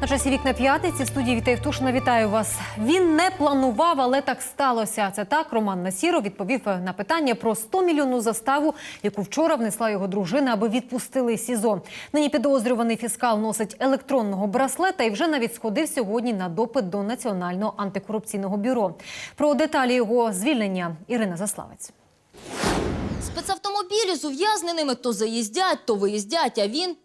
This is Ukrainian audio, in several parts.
На часі вікна п'ятниці студії Вітаю Євтушина. Вітаю вас. Він не планував, але так сталося. Це так. Роман Насіров відповів на питання про 100 мільйонну заставу, яку вчора внесла його дружина, аби відпустили СІЗО. Нині підозрюваний фіскал носить електронного браслета і вже навіть сходив сьогодні на допит до Національного антикорупційного бюро. Про деталі його звільнення Ірина Заславець. Спецавтомобілі з ув'язненими то заїздять, то виїздять, а він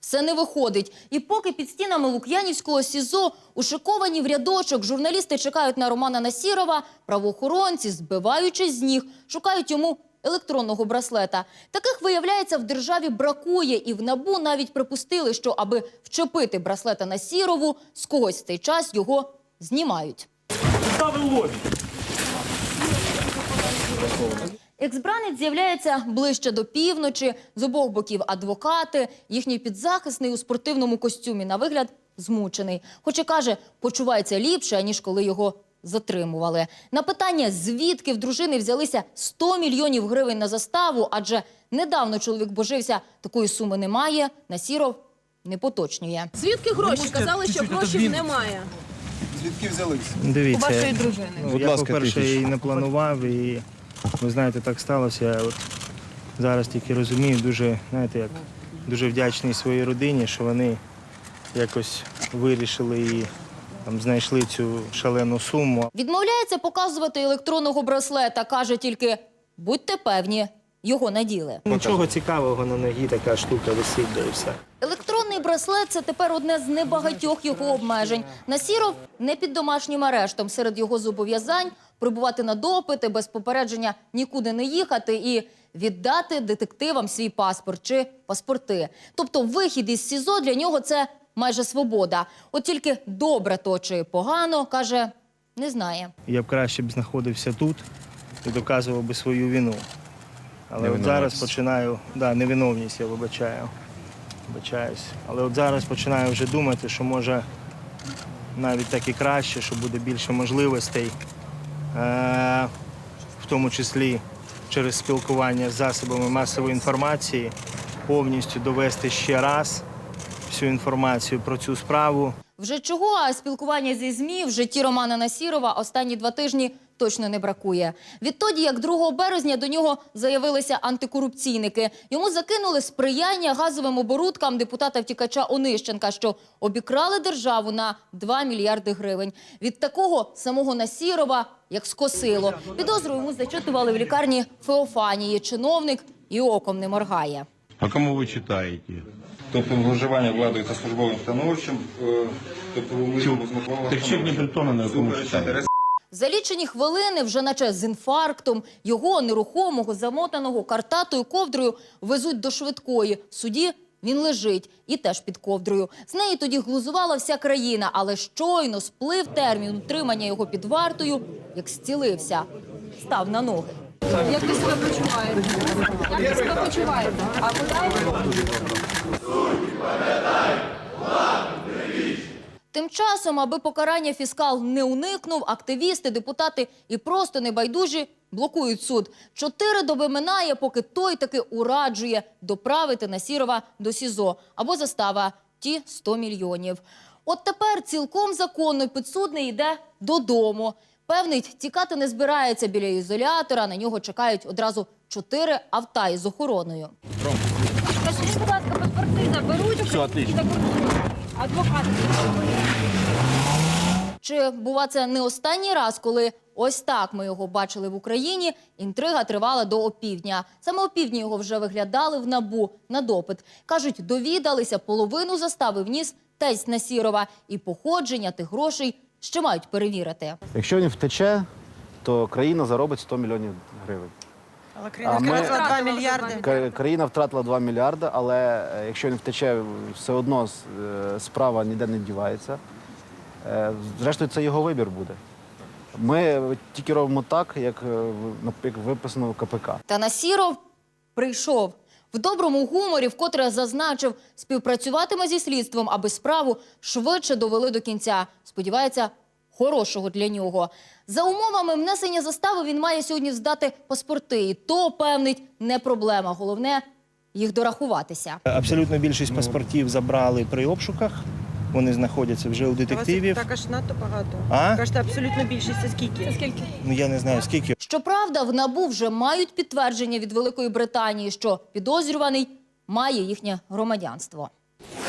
все не виходить. І поки під стінами Лук'янівського СІЗО ушиковані в рядочок журналісти чекають на Романа Насірова, правоохоронці, збиваючись з ніг, шукають йому електронного браслета. Таких, виявляється, в державі бракує. І в НАБУ навіть припустили, що аби вчепити браслета Насірову, з когось в цей час його знімають. Ставив лобі. Екс-бранець з'являється ближче до півночі, з обох боків адвокати, їхній підзахисний у спортивному костюмі, на вигляд змучений. Хоч і каже, почувається ліпше, ніж коли його затримували. На питання, звідки в дружини взялися 100 мільйонів гривень на заставу, адже недавно чоловік божився, такої суми немає, Насіров не поточнює. Звідки гроші? Казали, що грошей немає. Звідки взялись? Дивіться, У вашої дружини. ну, Будь я, ласка, по-перше, і не планував, і ви знаєте, так сталося. Я от зараз тільки розумію, дуже, знаєте, як дуже вдячний своїй родині, що вони якось вирішили і там знайшли цю шалену суму. Відмовляється показувати електронного браслета, каже тільки будьте певні, його наділи. Нічого цікавого на ногі така штука висить, да і все. Браслет це тепер одне з небагатьох його обмежень. Насіров не під домашнім арештом. Серед його зобов'язань прибувати на допити без попередження нікуди не їхати і віддати детективам свій паспорт чи паспорти. Тобто вихід із СІЗО для нього це майже свобода. От тільки добре то чи погано, каже, не знає. Я б краще б знаходився тут і доказував би свою вину. Але от зараз починаю, да, невиновність, я вибачаю. Вибачаюсь. Але от зараз починаю вже думати, що може навіть так і краще, що буде більше можливостей, е- в тому числі через спілкування з засобами масової інформації, повністю довести ще раз всю інформацію про цю справу. Вже чого, а спілкування зі ЗМІ в житті Романа Насірова останні два тижні точно не бракує. Відтоді, як 2 березня до нього заявилися антикорупційники. Йому закинули сприяння газовим оборудкам депутата-втікача Онищенка, що обікрали державу на 2 мільярди гривень. Від такого самого Насірова, як скосило. Підозру йому зачитували в лікарні Феофанії. Чиновник і оком не моргає. А кому ви читаєте? Тобто вживання владою та службовим становищем, е, тобто в умисному знаходилося Так чек не притону, на якому читаєте. За лічені хвилини, вже наче з інфарктом, його нерухомого, замотаного картатою ковдрою везуть до швидкої. В суді він лежить і теж під ковдрою. З неї тоді глузувала вся країна, але щойно сплив термін утримання його під вартою, як зцілився, став на ноги. Як ви себе почуваєте? Як ви себе почуваєте? А куди? Часом, аби покарання фіскал не уникнув, активісти, депутати і просто небайдужі блокують суд. Чотири доби минає, поки той таки ураджує доправити Насірова до СІЗО або застава ті 100 мільйонів. От тепер цілком законно підсудний йде додому. Певний, тікати не збирається біля ізолятора. На нього чекають одразу чотири авта із охороною. Скажіть, будь ласка, паспорти заберуть? Все, отлично. Адвокат. Чи бува це не останній раз, коли ось так ми його бачили в Україні? Інтрига тривала до опівдня. Саме опівдні його вже виглядали в набу на допит. кажуть, довідалися половину застави вніс тесть Насірова, і походження тих грошей ще мають перевірити. Якщо він втече, то країна заробить 100 мільйонів гривень. А ми, 2 мільярди. Країна втратила 2 мільярди, але е, якщо він втече, все одно с- е, справа ніде не дівається. Е, Зрештою, це його вибір буде. Ми тільки робимо так, як, е, в- як виписано в КПК. Та Насіров прийшов. В доброму гуморі, вкотре зазначив, співпрацюватиме зі слідством, аби справу швидше довели до кінця. Сподівається, хорошого для нього. За умовами внесення застави він має сьогодні здати паспорти. І то, певнить, не проблема. Головне їх дорахуватися. Абсолютно більшість паспортів забрали при обшуках. Вони знаходяться вже у детективів. Так аж надто багато. А? Кажете, абсолютно більшість. Це скільки? Скільки? Ну я не знаю скільки. Щоправда, в НАБУ вже мають підтвердження від Великої Британії, що підозрюваний має їхнє громадянство.